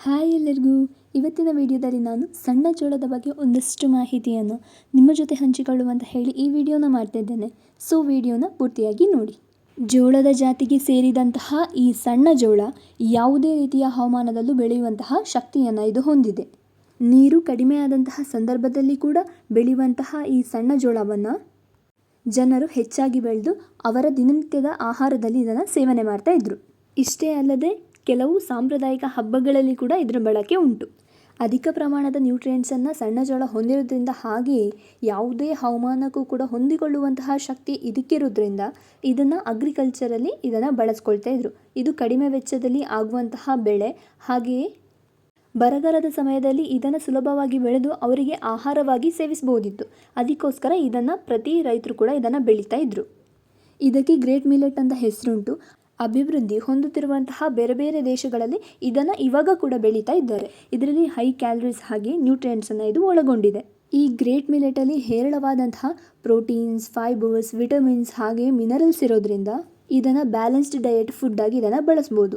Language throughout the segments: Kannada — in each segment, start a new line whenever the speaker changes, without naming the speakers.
ಹಾಯ್ ಎಲ್ಲರಿಗೂ. ಇವತ್ತಿನ ವಿಡಿಯೋದಲ್ಲಿ ನಾನು ಸಣ್ಣ ಜೋಳದ ಬಗ್ಗೆ ಒಂದಷ್ಟು ಮಾಹಿತಿಯನ್ನು ನಿಮ್ಮ ಜೊತೆ ಹಂಚಿಕೊಳ್ಳುವಂತ ಹೇಳಿ ಈ ವಿಡಿಯೋನ ಮಾಡ್ತಿದ್ದೇನೆ ಸೊ ವಿಡಿಯೋನ ಪೂರ್ತಿಯಾಗಿ ನೋಡಿ. ಜೋಳದ ಜಾತಿಗೆ ಸೇರಿದಂತಹ ಈ ಸಣ್ಣ ಜೋಳ ಯಾವುದೇ ರೀತಿಯ ಹವಾಮಾನದಲ್ಲೂ ಬೆಳೆಯುವಂತಹ ಶಕ್ತಿಯನ್ನು ಇದು ಹೊಂದಿದೆ. ನೀರು ಕಡಿಮೆ ಆದಂತಹ ಸಂದರ್ಭದಲ್ಲಿ ಕೂಡ ಬೆಳೆಯುವಂತಹ ಈ ಸಣ್ಣ ಜೋಳವನ್ನು ಜನರು ಹೆಚ್ಚಾಗಿ ಬೆಳೆದು ಅವರ ದಿನನಿತ್ಯದ ಆಹಾರದಲ್ಲಿ ಇದನ್ನು ಸೇವನೆ ಮಾಡ್ತಾ ಇದ್ರು. ಇಷ್ಟೇ ಅಲ್ಲದೆ ಕೆಲವು ಸಾಂಪ್ರದಾಯಿಕ ಹಬ್ಬಗಳಲ್ಲಿ ಕೂಡ ಇದರ ಬಳಕೆ ಉಂಟು. ಅಧಿಕ ಪ್ರಮಾಣದ ನ್ಯೂಟ್ರಿಯೆಂಟ್ಸನ್ನು ಸಣ್ಣ ಜೋಳ ಹೊಂದಿರೋದ್ರಿಂದ ಹಾಗೆಯೇ ಯಾವುದೇ ಹವಾಮಾನಕ್ಕೂ ಕೂಡ ಹೊಂದಿಕೊಳ್ಳುವಂತಹ ಶಕ್ತಿ ಇದಕ್ಕಿರೋದ್ರಿಂದ ಇದನ್ನು ಅಗ್ರಿಕಲ್ಚರಲ್ಲಿ ಇದನ್ನು ಬಳಸ್ಕೊಳ್ತಾ ಇದ್ರು. ಇದು ಕಡಿಮೆ ವೆಚ್ಚದಲ್ಲಿ ಆಗುವಂತಹ ಬೆಳೆ. ಹಾಗೆಯೇ ಬರಗಾಲದ ಸಮಯದಲ್ಲಿ ಇದನ್ನು ಸುಲಭವಾಗಿ ಬೆಳೆದು ಅವರಿಗೆ ಆಹಾರವಾಗಿ ಸೇವಿಸಬಹುದಿತ್ತು. ಅದಕ್ಕೋಸ್ಕರ ಇದನ್ನು ಪ್ರತಿ ರೈತರು ಕೂಡ ಇದನ್ನು ಬೆಳೀತಾ ಇದ್ದರು ಇದಕ್ಕೆ ಗ್ರೇಟ್ ಮಿಲೆಟ್ ಅಂತ ಹೆಸರುಂಟು. ಅಭಿವೃದ್ಧಿ ಹೊಂದುತ್ತಿರುವಂತಹ ಬೇರೆ ಬೇರೆ ದೇಶಗಳಲ್ಲಿ ಇದನ್ನು ಇವಾಗ ಕೂಡ ಬೆಳೀತಾ ಇದ್ದಾರೆ. ಇದರಲ್ಲಿ ಹೈ ಕ್ಯಾಲರೀಸ್ ಹಾಗೆ ನ್ಯೂಟ್ರಿಯೆಂಟ್ಸನ್ನು ಇದು ಒಳಗೊಂಡಿದೆ. ಈ ಗ್ರೇಟ್ ಮಿಲೆಟಲ್ಲಿ ಹೇರಳವಾದಂತಹ ಪ್ರೋಟೀನ್ಸ್ ಫೈಬರ್ಸ್ ವಿಟಮಿನ್ಸ್ ಹಾಗೆ ಮಿನರಲ್ಸ್ ಇರೋದ್ರಿಂದ ಇದನ್ನು ಬ್ಯಾಲೆನ್ಸ್ಡ್ ಡಯಟ್ ಫುಡ್ಡಾಗಿ ಇದನ್ನು ಬಳಸ್ಬೋದು.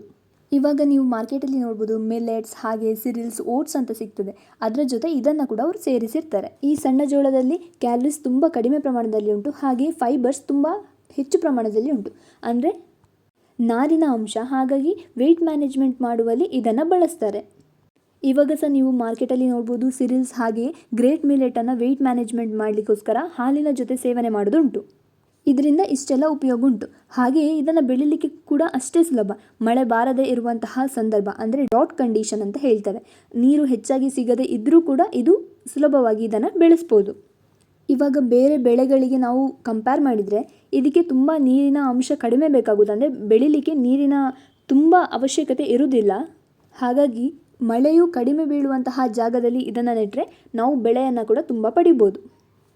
ಇವಾಗ ನೀವು ಮಾರ್ಕೆಟಲ್ಲಿ ನೋಡ್ಬೋದು ಮಿಲೆಟ್ಸ್ ಹಾಗೆ ಸಿರಿಲ್ಸ್ ಓಟ್ಸ್ ಅಂತ ಸಿಗ್ತದೆ. ಅದರ ಜೊತೆ ಇದನ್ನು ಕೂಡ ಅವರು ಸೇರಿಸಿರ್ತಾರೆ. ಈ ಸಣ್ಣ ಜೋಳದಲ್ಲಿ ಕ್ಯಾಲರೀಸ್ ತುಂಬ ಕಡಿಮೆ ಪ್ರಮಾಣದಲ್ಲಿ ಉಂಟು, ಹಾಗೆ ಫೈಬರ್ಸ್ ತುಂಬ ಹೆಚ್ಚು ಪ್ರಮಾಣದಲ್ಲಿ ಉಂಟು. ಅಂದರೆ ನಾರಿನ ಅಂಶ, ಹಾಗಾಗಿ ವೆಯ್ಟ್ ಮ್ಯಾನೇಜ್ಮೆಂಟ್ ಮಾಡುವಲ್ಲಿ ಇದನ್ನು ಬಳಸ್ತಾರೆ. ಇವಾಗ ಸಹ ನೀವು ಮಾರ್ಕೆಟಲ್ಲಿ ನೋಡ್ಬೋದು ಸಿರಿಲ್ಸ್ ಹಾಗೆ ಗ್ರೇಟ್ ಮಿಲೆಟನ್ನು ವೆಯ್ಟ್ ಮ್ಯಾನೇಜ್ಮೆಂಟ್ ಮಾಡಲಿಕ್ಕೋಸ್ಕರ ಹಾಲಿನ ಜೊತೆ ಸೇವನೆ ಮಾಡೋದುಂಟು. ಇದರಿಂದ ಇಷ್ಟೆಲ್ಲ ಉಪಯೋಗ ಉಂಟು ಹಾಗೆಯೇ ಇದನ್ನು ಬೆಳಿಲಿಕ್ಕೆ ಕೂಡ ಅಷ್ಟೇ ಸುಲಭ. ಮಳೆ ಬಾರದೇ ಇರುವಂತಹ ಸಂದರ್ಭ, ಅಂದರೆ ಡಾಟ್ ಕಂಡೀಷನ್ ಅಂತ ಹೇಳ್ತಾರೆ ನೀರು ಹೆಚ್ಚಾಗಿ ಸಿಗದೇ ಇದ್ದರೂ ಕೂಡ ಇದು ಸುಲಭವಾಗಿ ಇದನ್ನು ಬೆಳೆಸ್ಬೋದು. ಇವಾಗ ಬೇರೆ ಬೆಳೆಗಳಿಗೆ ನಾವು ಕಂಪೇರ್ ಮಾಡಿದರೆ ಇದಕ್ಕೆ ತುಂಬ ನೀರಿನ ಅಂಶ ಕಡಿಮೆ ಬೇಕಾಗುತ್ತೆ ಅಂದರೆ ಬೆಳೀಲಿಕ್ಕೆ ನೀರಿನ ತುಂಬ ಅವಶ್ಯಕತೆ ಇರುವುದಿಲ್ಲ ಹಾಗಾಗಿ ಮಳೆಯು ಕಡಿಮೆ ಬೀಳುವಂತಹ ಜಾಗದಲ್ಲಿ ಇದನ್ನು ನೆಟ್ಟರೆ ನಾವು ಬೆಳೆಯನ್ನು ಕೂಡ ತುಂಬ ಪಡಿಬೋದು.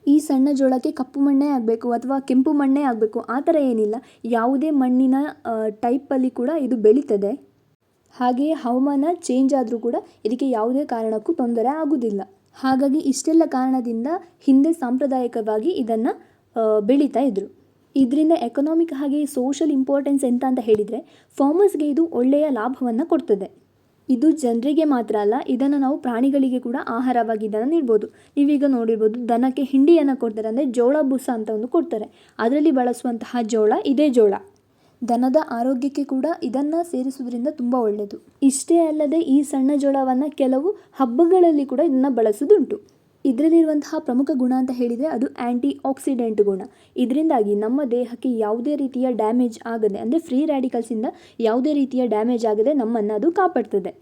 ಈ ಸಣ್ಣ ಜೋಳಕ್ಕೆ ಕಪ್ಪು ಮಣ್ಣೇ ಆಗಬೇಕು ಅಥವಾ ಕೆಂಪು ಮಣ್ಣೇ ಆಗಬೇಕು, ಆ ಥರ ಏನಿಲ್ಲ. ಯಾವುದೇ ಮಣ್ಣಿನ ಟೈಪಲ್ಲಿ ಕೂಡ ಇದು ಬೆಳೀತದೆ. ಹಾಗೆಯೇ ಹವಾಮಾನ ಚೇಂಜ್ ಆದರೂ ಕೂಡ ಇದಕ್ಕೆ ಯಾವುದೇ ಕಾರಣಕ್ಕೂ ತೊಂದರೆ ಆಗುವುದಿಲ್ಲ ಹಾಗಾಗಿ ಇಷ್ಟೆಲ್ಲ ಕಾರಣದಿಂದ ಹಿಂದೆ ಸಾಂಪ್ರದಾಯಿಕವಾಗಿ ಇದನ್ನು ಬೆಳೀತಾ ಇದ್ದರು ಇದರಿಂದ ಎಕನಾಮಿಕ್ ಹಾಗೆ ಸೋಷಲ್ ಇಂಪಾರ್ಟೆನ್ಸ್ ಎಂತ ಅಂತ ಹೇಳಿದರೆ ಫಾರ್ಮರ್ಸ್ಗೆ ಇದು ಒಳ್ಳೆಯ ಲಾಭವನ್ನು ಕೊಡ್ತದೆ. ಇದು ಜನರಿಗೆ ಮಾತ್ರ ಅಲ್ಲ, ಇದನ್ನು ನಾವು ಪ್ರಾಣಿಗಳಿಗೆ ಕೂಡ ಆಹಾರವಾಗಿ ಇದನ್ನು ನೀಡ್ಬೋದು. ನೀವೀಗ ನೋಡಿರ್ಬೋದು, ದನಕ್ಕೆ ಹಿಂಡಿಯನ್ನು ಕೊಡ್ತಾರೆ, ಅಂದರೆ ಜೋಳ ಬುಸ ಅಂತ ಒಂದು ಕೊಡ್ತಾರೆ. ಅದರಲ್ಲಿ ಬಳಸುವಂತಹ ಜೋಳ ಇದೇ ಜೋಳ. ದನದ ಆರೋಗ್ಯಕ್ಕೆ ಕೂಡ ಇದನ್ನು ಸೇರಿಸುವುದರಿಂದ ತುಂಬ ಒಳ್ಳೆಯದು ಇಷ್ಟೇ ಅಲ್ಲದೆ ಈ ಸಣ್ಣ ಜೋಳವನ್ನು ಕೆಲವು ಹಬ್ಬಗಳಲ್ಲಿ ಕೂಡ ಇದನ್ನು ಬಳಸೋದುಂಟು. ಇದರಲ್ಲಿರುವಂತಹ ಪ್ರಮುಖ ಗುಣ ಅಂತ ಹೇಳಿದರೆ ಅದು ಆ್ಯಂಟಿ ಆಕ್ಸಿಡೆಂಟ್ ಗುಣ. ಇದರಿಂದಾಗಿ ನಮ್ಮ ದೇಹಕ್ಕೆ ಯಾವುದೇ ರೀತಿಯ ಡ್ಯಾಮೇಜ್ ಆಗದೆ, ಅಂದರೆ ಫ್ರೀ ರ್ಯಾಡಿಕಲ್ಸಿಂದ ಯಾವುದೇ ರೀತಿಯ ಡ್ಯಾಮೇಜ್ ಆಗದೆ ನಮ್ಮನ್ನು ಅದು ಕಾಪಾಡ್ತದೆ.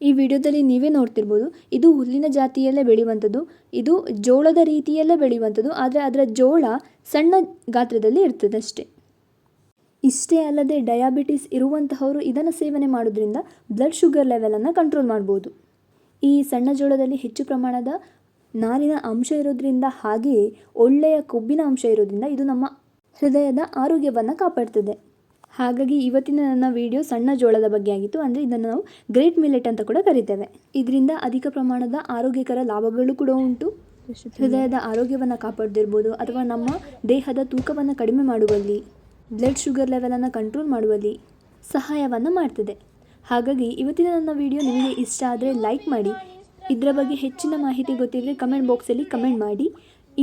ಈ ವಿಡಿಯೋದಲ್ಲಿ ನೀವೇ ನೋಡ್ತಿರ್ಬೋದು, ಇದು ಹುಲ್ಲಿನ ಜಾತಿಯಲ್ಲೇ ಬೆಳೆಯುವಂಥದ್ದು, ಇದು ಜೋಳದ ರೀತಿಯಲ್ಲೇ ಬೆಳೆಯುವಂಥದ್ದು, ಆದರೆ ಅದರ ಜೋಳ ಸಣ್ಣ ಗಾತ್ರದಲ್ಲಿ ಇರ್ತದೆ ಅಷ್ಟೇ ಇಷ್ಟೇ ಅಲ್ಲದೆ ಡಯಾಬಿಟಿಸ್ ಇರುವಂತಹವರು ಇದನ್ನು ಸೇವನೆ ಮಾಡೋದ್ರಿಂದ ಬ್ಲಡ್ ಶುಗರ್ ಲೆವೆಲನ್ನು ಕಂಟ್ರೋಲ್ ಮಾಡ್ಬೋದು. ಈ ಸಣ್ಣ ಜೋಳದಲ್ಲಿ ಹೆಚ್ಚು ಪ್ರಮಾಣದ ನಾರಿನ ಅಂಶ ಇರೋದ್ರಿಂದ ಹಾಗೆಯೇ ಒಳ್ಳೆಯ ಕೊಬ್ಬಿನ ಅಂಶ ಇರೋದ್ರಿಂದ ಇದು ನಮ್ಮ ಹೃದಯದ ಆರೋಗ್ಯವನ್ನು ಕಾಪಾಡ್ತದೆ. ಹಾಗಾಗಿ ಇವತ್ತಿನ ನನ್ನ ವಿಡಿಯೋ ಸಣ್ಣ ಜೋಳದ ಬಗ್ಗೆ ಆಗಿತ್ತು. ಅಂದರೆ ಇದನ್ನು ನಾವು ಗ್ರೇಟ್ ಮಿಲೆಟ್ ಅಂತ ಕೂಡ ಕರಿತೇವೆ. ಇದರಿಂದ ಅಧಿಕ ಪ್ರಮಾಣದ ಆರೋಗ್ಯಕರ ಲಾಭಗಳು ಕೂಡ ಉಂಟು. ಹೃದಯದ ಆರೋಗ್ಯವನ್ನು ಕಾಪಾಡ್ದಿರ್ಬೋದು ಅಥವಾ ನಮ್ಮ ದೇಹದ ತೂಕವನ್ನು ಕಡಿಮೆ ಮಾಡುವಲ್ಲಿ. ಬ್ಲಡ್ ಶುಗರ್ ಲೆವೆಲನ್ನು ಕಂಟ್ರೋಲ್ ಮಾಡುವಲ್ಲಿ ಸಹಾಯವನ್ನು ಮಾಡ್ತದೆ. ಹಾಗಾಗಿ ಇವತ್ತಿನ ನನ್ನ ವಿಡಿಯೋ ನಿಮಗೆ ಇಷ್ಟ ಆದರೆ ಲೈಕ್ ಮಾಡಿ, ಇದರ ಬಗ್ಗೆ ಹೆಚ್ಚಿನ ಮಾಹಿತಿ ಗೊತ್ತಿದ್ದರೆ ಕಮೆಂಟ್ ಬಾಕ್ಸಲ್ಲಿ ಕಮೆಂಟ್ ಮಾಡಿ.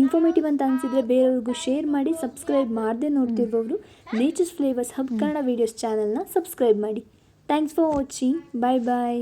ಇನ್ಫಾರ್ಮೇಟಿವ್ ಅಂತ ಅನಿಸಿದರೆ ಬೇರೆಯವ್ರಿಗೂ ಶೇರ್ ಮಾಡಿ, ಸಬ್ಸ್ಕ್ರೈಬ್ ಮಾಡದೆ ನೋಡ್ತಿರುವವರು nature's flavours hub Kannada videos ಚಾನಲ್ನ ಸಬ್ಸ್ಕ್ರೈಬ್ ಮಾಡಿ. Thanks for watching bye bye